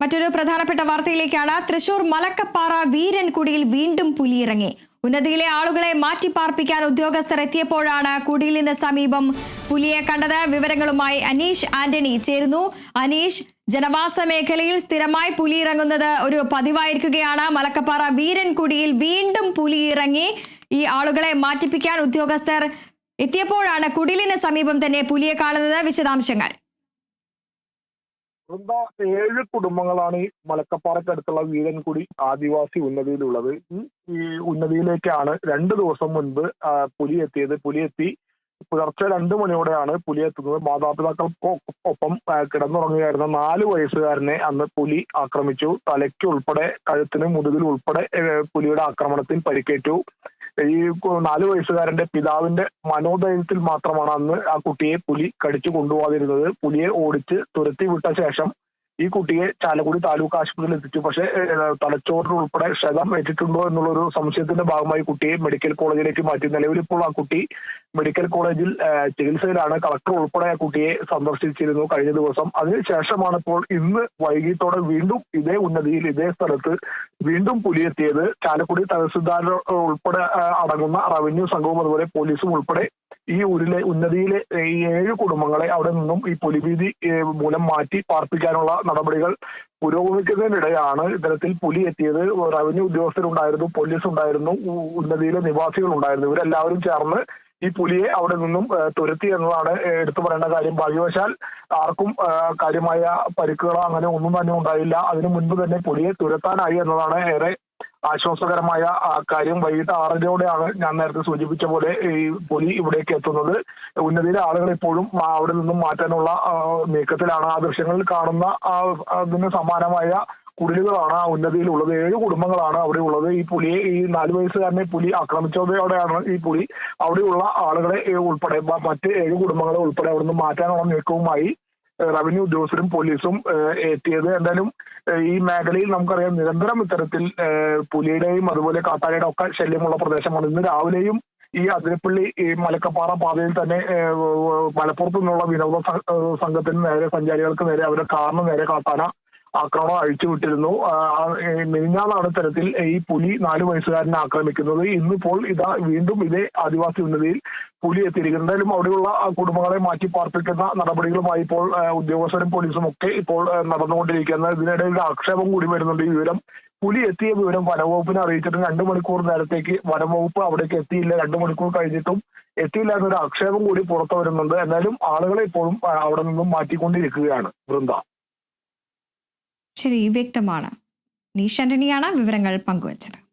മറ്റൊരു പ്രധാനപ്പെട്ട വാർത്തയിലേക്കാണ്. തൃശൂർ മലക്കപ്പാറ വീരൻകുടിയിൽ വീണ്ടും പുലിയിറങ്ങി. ഉന്നതിയിലെ ആളുകളെ മാറ്റിപ്പാർപ്പിക്കാൻ ഉദ്യോഗസ്ഥർ എത്തിയപ്പോഴാണ് കുടിലിന് സമീപം പുലിയെ കണ്ടത്. വിവരങ്ങളുമായി അനീഷ് ആന്റണി ചേരുന്നു. അനീഷ് ജനവാസ മേഖലയിൽ സ്ഥിരമായി പുലിയിറങ്ങുന്നത് ഒരു പതിവായിരിക്കുകയാണ്. മലക്കപ്പാറ വീരൻകുടിയിൽ വീണ്ടും പുലിയിറങ്ങി ഈ ആളുകളെ മാറ്റിപ്പിക്കാൻ ഉദ്യോഗസ്ഥർ എത്തിയപ്പോഴാണ് കുടിലിന് സമീപം തന്നെ പുലിയെ കാണുന്നത്. വിശദാംശങ്ങൾ. വൃന്ദ ഏഴ് കുടുംബങ്ങളാണ് ഈ മലക്കപ്പാറക്കടുത്തുള്ള വീരൻകുടി ആദിവാസി ഉന്നതിയിലുള്ളത്. ഈ ഉന്നതിയിലേക്കാണ് രണ്ട് ദിവസം മുൻപ് പുലി എത്തിയത്. പുലി എത്തി പുലർച്ചെ രണ്ട് മണിയോടെയാണ് പുലി എത്തുന്നത്. മാതാപിതാക്കൾ ഒപ്പം കിടന്നുറങ്ങുകയായിരുന്ന നാല് വയസ്സുകാരനെ അന്ന് പുലി ആക്രമിച്ചു. തലയ്ക്ക് ഉൾപ്പെടെ കഴുത്തിന് ഉൾപ്പെടെ പുലിയുടെ ആക്രമണത്തിൽ പരിക്കേറ്റു. ഈ നാലു വയസ്സുകാരന്റെ പിതാവിന്റെ മനോധൈര്യത്തിൽ മാത്രമാണ് അന്ന് ആ കുട്ടിയെ പുലി കടിച്ചു കൊണ്ടുപോകാതിരുന്നത്. പുലിയെ ഓടിച്ച് തുരത്തി വിട്ട ശേഷം ഈ കുട്ടിയെ ചാലക്കുടി താലൂക്ക് ആശുപത്രിയിൽ എത്തിച്ചു. പക്ഷേ തലച്ചോറിനുൾപ്പെടെ ക്ഷതം ഏറ്റിട്ടുണ്ടോ എന്നുള്ളൊരു സംശയത്തിന്റെ ഭാഗമായി കുട്ടിയെ മെഡിക്കൽ കോളേജിലേക്ക് മാറ്റി. നിലവിൽ ഇപ്പോൾ ആ കുട്ടി മെഡിക്കൽ കോളേജിൽ ചികിത്സയിലാണ് കളക്ടർ ഉൾപ്പെടെ ആ കുട്ടിയെ സന്ദർശിച്ചിരുന്നു കഴിഞ്ഞ ദിവസം. അതിനുശേഷമാണ് ഇപ്പോൾ ഇന്ന് വൈകിട്ടോടെ വീണ്ടും ഇതേ ഉന്നതിയിൽ ഇതേ സ്ഥലത്ത് വീണ്ടും പുലിയെത്തിയത്. ചാലക്കുടി തഹസിൽദാർ ഉൾപ്പെടെ അടങ്ങുന്ന റവന്യൂ സംഘവും അതുപോലെ പോലീസും ഉൾപ്പെടെ ഈ ഊരിലെ ഉന്നതിയിലെ ഈ ഏഴ് കുടുംബങ്ങളെ അവിടെ നിന്നും ഈ പുലിഭീതി മൂലം മാറ്റി പാർപ്പിക്കാനുള്ള നടപടികൾ പുരോഗമിക്കുന്നതിനിടെയാണ് ഇത്തരത്തിൽ പുലി എത്തിയത്. റവന്യൂ ഉദ്യോഗസ്ഥരുണ്ടായിരുന്നു പോലീസ് ഉണ്ടായിരുന്നു ഉന്നതിയിലെ നിവാസികൾ ഉണ്ടായിരുന്നു ഇവരെല്ലാവരും ചേർന്ന് ഈ പുലിയെ അവിടെ നിന്നും തുരത്തി എന്നതാണ് എടുത്തു പറയേണ്ട കാര്യം. ഭാഗ്യവശാൽ ആർക്കും കാര്യമായ പരിക്കുകളോ അങ്ങനെ ഒന്നും തന്നെ ഉണ്ടായില്ല. അതിനു മുൻപ് തന്നെ പുലിയെ തുരത്താനായി എന്നതാണ് ഏറെ ആശ്വാസകരമായ കാര്യം. വൈകിട്ട് ആറരയോടെയാണ് ഞാൻ നേരത്തെ സൂചിപ്പിച്ച പോലെ ഈ പുലി ഇവിടേക്ക് എത്തുന്നത്. ഉന്നതിയിലെ ആളുകൾ ഇപ്പോഴും അവിടെ നിന്നും മാറ്റാനുള്ള നീക്കത്തിലാണ്. ആ ദൃശ്യങ്ങളിൽ കാണുന്ന അതിന് സമാനമായ കുടിലുകളാണ് ആ ഉന്നതിയിലുള്ളത്. ഏഴ് കുടുംബങ്ങളാണ് അവിടെ ഉള്ളത് ഈ പുലിയെ ഈ നാല് വയസ്സുകാരനെ പുലി ആക്രമിച്ചതോടെയാണ് ഈ പുലി അവിടെയുള്ള ആളുകളെ ഉൾപ്പെടെ മറ്റ് ഏഴ് കുടുംബങ്ങളെ ഉൾപ്പെടെ അവിടുന്ന് മാറ്റാനുള്ള നീക്കവുമായി റവന്യൂ ഉദ്യോഗസ്ഥരും പോലീസും എത്തിയത്. എന്തായാലും ഈ മേഖലയിൽ നമുക്കറിയാം നിരന്തരം ഇത്തരത്തിൽ പുലിയുടെയും അതുപോലെ കാട്ടാടിയുടെ ഒക്കെ ശല്യമുള്ള പ്രദേശമാണ്. ഇന്ന് രാവിലെയും ഈ അതിരപ്പള്ളി ഈ മലക്കപ്പാറ പാതയിൽ തന്നെ മലപ്പുറത്തു നിന്നുള്ള വിനോദ സംഘത്തിന് നേരെ സഞ്ചാരികൾക്ക് നേരെ അവരുടെ കാറിന് നേരെ കാട്ടാന ആക്രമണം അഴിച്ചുവിട്ടിരുന്നു മിനിഞ്ഞാന്നാണ് നടത്തരത്തിൽ ഈ പുലി നാല് വയസ്സുകാരനെ ആക്രമിക്കുന്നത്. ഇന്നിപ്പോൾ ഇതാ വീണ്ടും ഇതേ ആദിവാസി ഉന്നതിയിൽ പുലി എത്തിയിരിക്കുന്നു. എന്തായാലും അവിടെയുള്ള കുടുംബങ്ങളെ മാറ്റി പാർപ്പിക്കുന്ന നടപടികളുമായി ഇപ്പോൾ ഉദ്യോഗസ്ഥരും പോലീസും ഒക്കെ ഇപ്പോൾ നടന്നുകൊണ്ടിരിക്കുന്നത് ഇതിനിടയിൽ ഒരു ആക്ഷേപം കൂടി വരുന്നുണ്ട്. ഈ വിവരം പുലി എത്തിയ വിവരം വനവകുപ്പിനെ അറിയിച്ചിട്ട് രണ്ടു മണിക്കൂർ നേരത്തേക്ക് വനംവകുപ്പ് അവിടേക്ക് എത്തിയില്ല. രണ്ടു മണിക്കൂർ കഴിഞ്ഞിട്ടും എത്തിയില്ല എന്നൊരു ആക്ഷേപം കൂടി പുറത്തു വരുന്നുണ്ട്. എന്നാലും ആളുകളെ ഇപ്പോഴും അവിടെ നിന്നും മാറ്റിക്കൊണ്ടിരിക്കുകയാണ് വൃന്ദ. ശരി വ്യക്തമാണ്. നീഷ് ആന്റണിയാണ് വിവരങ്ങൾ പങ്കുവച്ചത്.